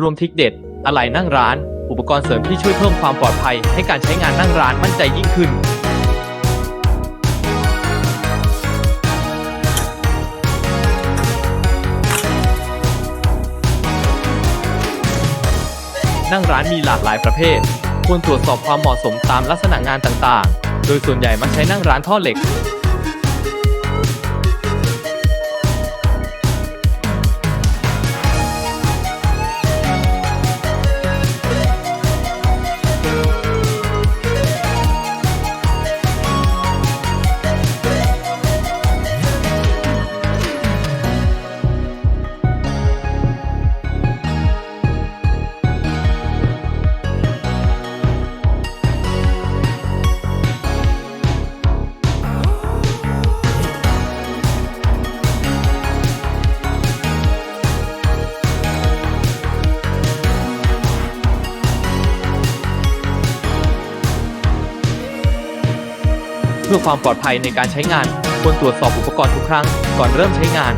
รวมทิกเด็ด อะไหล่นั่งร้าน อุปกรณ์เสริมที่ช่วยเพิ่มความปลอดภัย ให้การใช้งานนั่งร้านมั่นใจยิ่งขึ้น นั่งร้านมีหลากหลายประเภท ควรตรวจสอบความเหมาะสมตามลักษณะงานต่างๆ โดยส่วนใหญ่มักใช้นั่งร้านท่อเหล็ก พื่อความปลอดภัยในการใช้งานควรตรวจสอบอุปกรณ์ทุกครั้งก่อนเริ่มใช้งาน